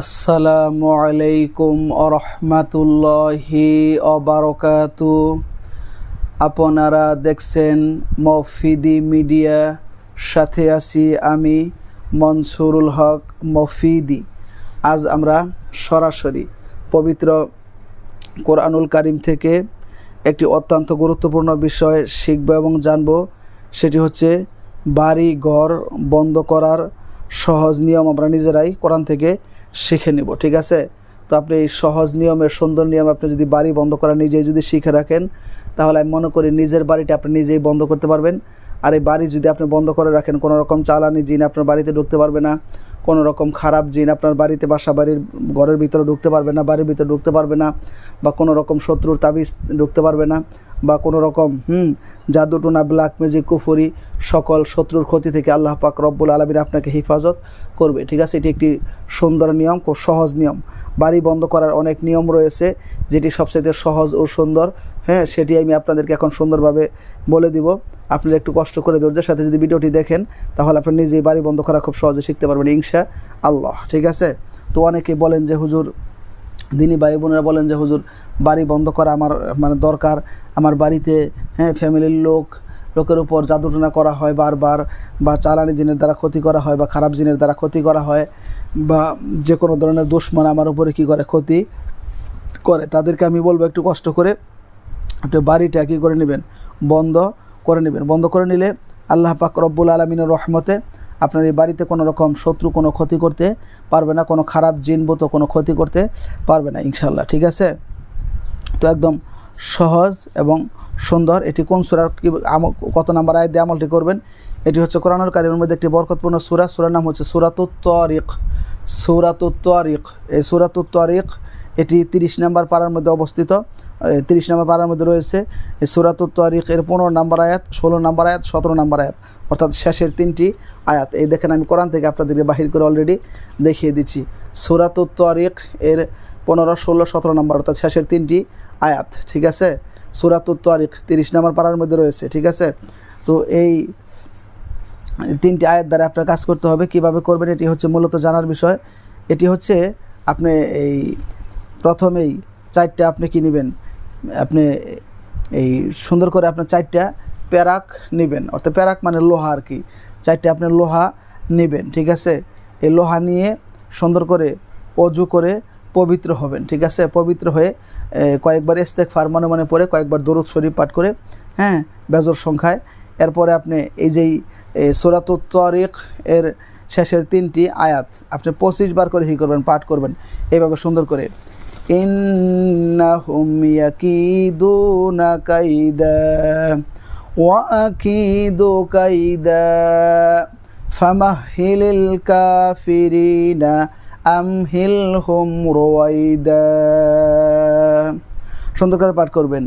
আসসালামু আলাইকুম আরহামাতুল্লাহি অবারকাতু আপনারা দেখছেন মফিদি মিডিয়া, সাথে আছি আমি মনসুরুল হক মফিদি। আজ আমরা সরাসরি পবিত্র কোরআনুল কারিম থেকে একটি অত্যন্ত গুরুত্বপূর্ণ বিষয় শিখব এবং জানব, সেটি হচ্ছে বাড়ি ঘর বন্ধ করার সহজ নিয়ম আমরা নিজেরাই কোরআন থেকে শিখে নিব, ঠিক আছে? তো আপনি এই সহজ নিয়মের সুন্দর নিয়ম আপনি যদি বাড়ি বন্ধ করা নিজেই যদি শিখে রাখেন, তাহলে আমি মনে করি নিজের বাড়িটা আপনি নিজেই বন্ধ করতে পারবেন। আর এই বাড়ি যদি আপনি বন্ধ করে রাখেন, কোনো রকম চালানি জিন আপনার বাড়িতে ঢুকতে পারবে না, কোনো রকম খারাপ জিন আপনার বাড়িতে, বাসা বাড়ির ঘরের ভিতরে ঢুকতে পারবে না, বাড়ির ভিতরে ঢুকতে পারবে না, বা কোনো রকম শত্রুর তাবিজ ঢুকতে পারবে না, বা কোনো রকম, হুম জাদুটুনা ব্ল্যাক ম্যাজিক, কুফুরি, সকল শত্রুর ক্ষতি থেকে আল্লাহ পাক রব্বুল আলমিন আপনাকে হেফাজত করবে। ঠিক আছে, এটি একটি সুন্দর নিয়ম, খুব সহজ নিয়ম। বাড়ি বন্ধ করার অনেক নিয়ম রয়েছে, যেটি সবচেয়ে সহজ ও সুন্দর হ্যাঁ সেটি আমি আপনাদেরকে এখন সুন্দরভাবে বলে দিব। আপনারা একটু কষ্ট করে ধৈর্যের সাথে যদি ভিডিওটি দেখেন, তাহলে আপনি নিজেই বাড়ি বন্ধ করা খুব সহজে শিখতে পারবেন, ইনশা আল্লাহ, ঠিক আছে? তো অনেকে বলেন যে, হুজুর, দিনী ভাই বোনেরা বলেন যে, হুজুর, বাড়ি বন্ধ করা আমার মানে দরকার। আমার বাড়িতে হ্যাঁ ফ্যামিলির লোক, লোকের উপর জাদুটনা করা হয় বারবার, বা চালানি জিনের দ্বারা ক্ষতি করা হয়, বা খারাপ জিনের দ্বারা ক্ষতি করা হয়, বা যে কোনো ধরনের দুশ্মন আমার উপরে কী করে? ক্ষতি করে। তাদেরকে আমি বলব একটু কষ্ট করে, একটু বাড়িটা কী করে নেবেন? বন্ধ করে নেবেন। বন্ধ করে নিলে আল্লাহ পাক রব্বুল আলমিনের রহমতে আপনার এই বাড়িতে কোনো রকম শত্রু, কোনো ক্ষতি করতে পারবে না, কোনো খারাপ জিনবত কোনো ক্ষতি করতে পারবে না ইনশাল্লাহ ঠিক আছে? তো একদম সহজ এবং সুন্দর। এটি কোন সুরার কি কত নাম্বার আয় দিয়ে আমলটি করবেন? এটি হচ্ছে কোরআনুল কারিমের মধ্যে একটি বরকতপূর্ণ সুরা। সুরার নাম হচ্ছে সুরাতুত তরিক সুরাতুত তরিক এই সুরাতুত তরিক এটি তিরিশ নাম্বার পাড়ার মধ্যে অবস্থিত। তিরিশ নম্বর পাড়ার মধ্যে রয়েছে। এই সুরাতুত তরিক এর পনেরো নাম্বার আয়াত, ষোলো নাম্বার আয়াত, সতেরো নাম্বার আয়াত। অর্থাৎ শেষের তিনটি আয়াত। এই দেখেন, আমি কোরআন থেকে আপনাদেরকে বাহির করে অলরেডি দেখিয়ে দিচ্ছি। সুরাতুত তারিখ এর পনেরো, ষোলো, সতেরো নাম্বার, অর্থাৎ শেষের তিনটি আয়াত। ঠিক আছে? সুরাতুত তারিখ তিরিশ নাম্বার পাড়ার মধ্যে রয়েছে। ঠিক আছে? তো এই তিনটি আয়াত দ্বারা আপনার কাজ করতে হবে। কীভাবে করবেন, এটি হচ্ছে মূলত জানার বিষয়। এটি হচ্ছে, আপনি এই প্রথমেই চারটা আপনি কি নেবেন? আপনি এই সুন্দর করে আপনার চারটা প্যারাক নেবেন। অর্থাৎ প্যারাক মানে লোহা আর কি। চারটে আপনি লোহা নেবেন, ঠিক আছে? এই লোহা নিয়ে সুন্দর করে অজু করে পবিত্র হবেন, ঠিক আছে? পবিত্র হয়ে কয়েকবার ইস্তেক ফার মনে মনে কয়েকবার দরুদ শরীফ পাঠ করে হ্যাঁ বেজর সংখ্যায়। এরপরে আপনি এই যেই সোরাতুত তরিক এর শেষের তিনটি আয়াত, আপনি পঁচিশ বার করে হি করবেন, পাঠ করবেন। এইভাবে সুন্দর করে إنهم يكيدون كيدا وأكيد كيدا فمهل الكافرين أمهلهم رويدا সুন্দর করে পাঠ করবেন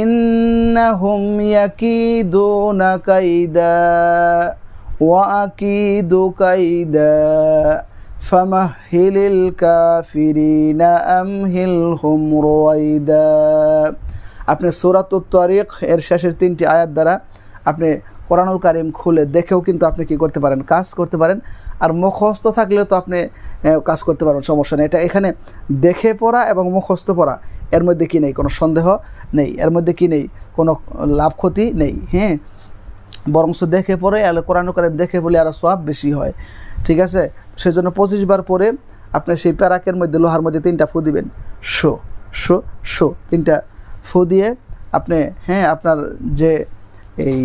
ইন্নাহুম ইয়াকিদুনা কাইদা ওয়া আকিদু কাইদা فمهل الكافرين أمهلهم رويدا আপনি সুরাত তরিক এর শেষের তিনটি আয়াত দ্বারা আপনি কোরআনুল কারিম খুলে দেখেও কিন্তু আপনি কি করতে পারেন কাজ করতে পারেন আর মুখস্থ থাকলেও তো আপনি কাজ করতে পারবেন সমস্যা নেই এটা এখানে দেখে পড়া এবং মুখস্থ পড়া এর মধ্যে কি নেই কোনো সন্দেহ নেই এর মধ্যে কি নেই কোনো লাভ ক্ষতি নেই হ্যাঁ বরংস দেখে পড়ে আর কোরআন কারিম দেখে বলে আরও সব বেশি হয় ঠিক আছে? সেজন্য পঁচিশ বার পরে আপনি সেই প্যারাকের মধ্যে, লোহার মধ্যে তিনটা ফু দিবেন। শো শো শো, তিনটা ফু দিয়ে আপনি হ্যাঁ আপনার যে এই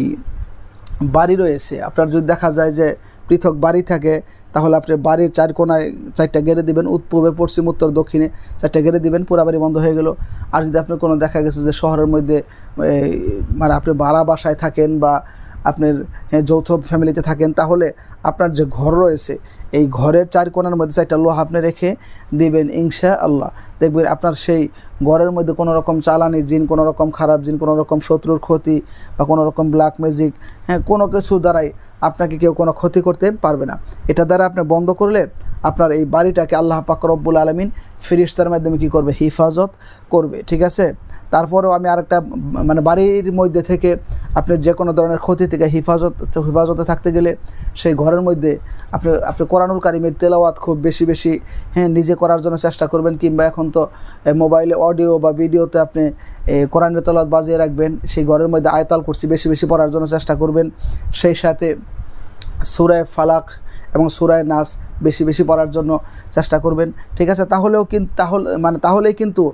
বাড়ি রয়েছে, আপনার যদি দেখা যায় যে পৃথক বাড়ি থাকে, তাহলে আপনি বাড়ির চার কোনায় চারটা গেড়ে দিবেন উৎপূবে পশ্চিম, উত্তর, দক্ষিণে চারটা গেড়ে দিবেন, পুরা বাড়ি বন্ধ হয়ে গেল। আর যদি আপনার কোনো দেখা গেছে যে শহরের মধ্যে মানে আপনি ভাড়া বাসায় থাকেন বা আপনার যৌথ ফ্যামিলিতে থাকেন, তাহলে আপনার যে ঘর রয়েছে, এই ঘরের চার কোণার মধ্যে চারটা লোহা আপনি রেখে দিবেন ইনশা আল্লাহ দেখবেন আপনার সেই ঘরের মধ্যে কোনো রকম চালানি জিন কোনো রকম খারাপ জিন কোনো রকম শত্রুর ক্ষতি বা কোনো রকম ব্ল্যাক ম্যাজিক হ্যাঁ কোনো কিছু দ্বারাই আপনাকে কেউ কোনো ক্ষতি করতে পারবে না। এটা দ্বারা আপনি বন্ধ করলে আপনার এই বাড়িটাকে আল্লাহ পাক রব্বুল আলমিন ফিরিস্তার মাধ্যমে কী করবে? হিফাজত করবে, ঠিক আছে? তারপরেও আমি আরেকটা মানে বাড়ির মধ্যে থেকে আপনি যে কোনো ধরনের ক্ষতি থেকে হেফাজত, হেফাজতে থাকতে গেলে সেই ঘরের মধ্যে আপনি আপনি কোরআনুল কারিমের তেলাওয়াত খুব বেশি বেশি হ্যাঁ নিজে করার জন্য চেষ্টা করবেন কিংবা এখন তো মোবাইলে অডিও বা ভিডিওতে আপনি কোরআনের তেলাওয়াত বাজিয়ে রাখবেন, সেই ঘরের মধ্যে আয়তাল করছি বেশি বেশি পড়ার জন্য চেষ্টা করবেন, সেই সাথে সুরায় ফালাক এবং সুরায় নাস বেশি বেশি পড়ার জন্য চেষ্টা করবেন। ঠিক আছে? তাহলেও কিন্তু তাহলে মানে তাহলেই কিন্তু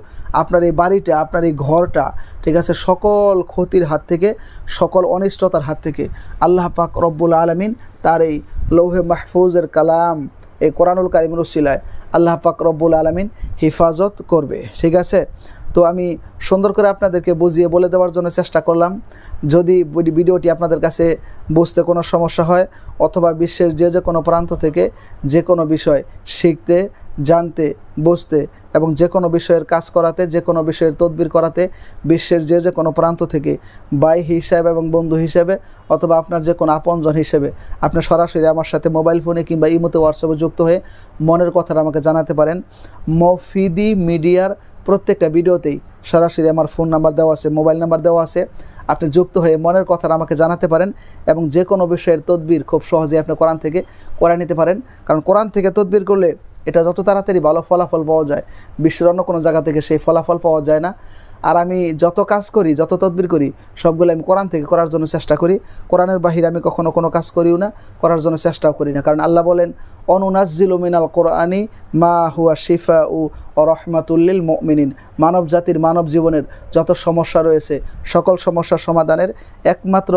আপনার এই বাড়িটা, আপনার এই ঘরটা, ঠিক আছে? সকল ক্ষতির হাত থেকে, সকল অনিষ্টতার হাত থেকে আল্লাহ পাক রব্বুল আলমিন তার এই লৌহে মাহফুজের কালাম, এই কোরআনুল কারিমের উসিলায় আল্লাহ পাক রব্বুল আলমিন হেফাজত করবে। ঠিক আছে? তো আমি সুন্দর করে আপনাদেরকে বুঝিয়ে বলে দেওয়ার জন্য চেষ্টা করলাম। যদি ভিডিওটি আপনাদের কাছে বুঝতে কোনো সমস্যা হয় অথবা বিশ্বের যে যে কোনো প্রান্ত থেকে যে কোনো বিষয় শিখতে, জানতে, বুঝতে এবং যে কোনো বিষয়ের কাজ করাতে, যে কোনো বিষয়ের তদবির করাতে বিশ্বের যে যে কোনো প্রান্ত থেকে বাই হিসাবে এবং বন্ধু হিসেবে অথবা আপনার যে কোনো আপনজন হিসেবে আপনি সরাসরি আমার সাথে মোবাইল ফোনে কিংবা ইমোতে হোয়াটসঅ্যাপে যুক্ত হয়ে মনের কথাটা আমাকে জানাতে পারেন। মফিদি মিডিয়ার প্রত্যেকটা ভিডিওতেই সরাসরি আমার ফোন নাম্বার দেওয়া আছে, মোবাইল নাম্বার দেওয়া আছে। আপনি যুক্ত হয়ে মনের কথাটা আমাকে জানাতে পারেন এবং যে কোনো বিষয়ের তদবির খুব সহজে আপনি কোরআন থেকে করে নিতে পারেন। কারণ কোরআন থেকে তদবির করলে এটা যত তাড়াতাড়ি ভালো ফলাফল পাওয়া যায়, বিশ্বের অন্য কোনো জায়গা থেকে সেই ফলাফল পাওয়া যায় না। আর আমি যত কাজ করি, যত তদবির করি, সবগুলো আমি কোরআন থেকে করার জন্য চেষ্টা করি। কোরআনের বাহিরে আমি কখনো কোনো কাজ করিও না, করার জন্য চেষ্টাও করি না। কারণ আল্লাহ বলেন অনুনাজিল মিনাল কোরআনি মা হুয়া শিফা উ রহমাতুল্লিল মিনিন মানব জাতির মানব জীবনের যত সমস্যা রয়েছে, সকল সমস্যার সমাধানের একমাত্র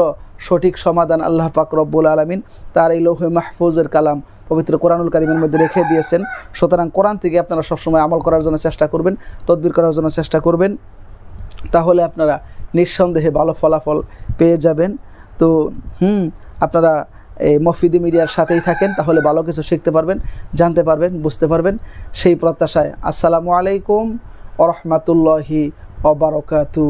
সঠিক সমাধান আল্লাহ পাক রব্বুল আলমিন তার এই লৌহে মাহফুজের কালাম পবিত্র কোরআনুল কারিমের মধ্যে রেখে দিয়েছেন। সুতরাং কোরআন থেকে আপনারা সবসময় আমল করার জন্য চেষ্টা করবেন, তদবির করার জন্য চেষ্টা করবেন। তাহলে আপনারা নিঃসন্দেহে ভালো ফলাফল পেয়ে যাবেন। তো, হুম, আপনারা এই মফিদি মিডিয়ার সাথেই থাকেন, তাহলে ভালো কিছু শিখতে পারবেন, জানতে পারবেন, বুঝতে পারবেন। সেই প্রত্যাশায় আসসালামু আলাইকুম ওরহমাতুল্লাহি অবরকাতু